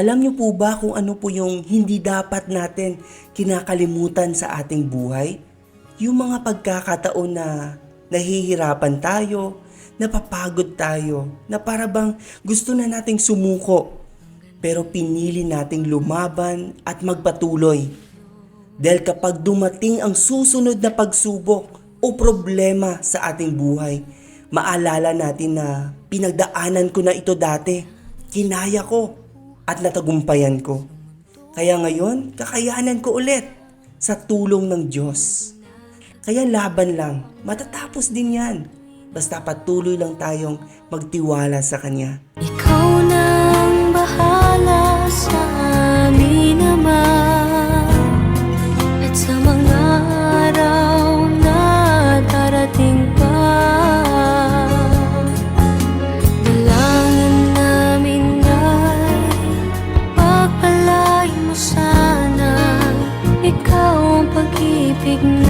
Alam niyo po ba kung ano po yung hindi dapat natin kinakalimutan sa ating buhay? Yung mga pagkakataon na nahihirapan tayo, napapagod tayo, na para bang gusto na nating sumuko. Pero pinili nating lumaban at magpatuloy. Dahil kapag dumating ang susunod na pagsubok o problema sa ating buhay, maalala natin na pinagdaanan ko na ito dati, kinaya ko at natagumpayan ko. Kaya ngayon, kakayanan ko ulit sa tulong ng Diyos. Kaya laban lang, matatapos din yan. Basta patuloy lang tayong magtiwala sa Kanya. Ikaw pagpalain mo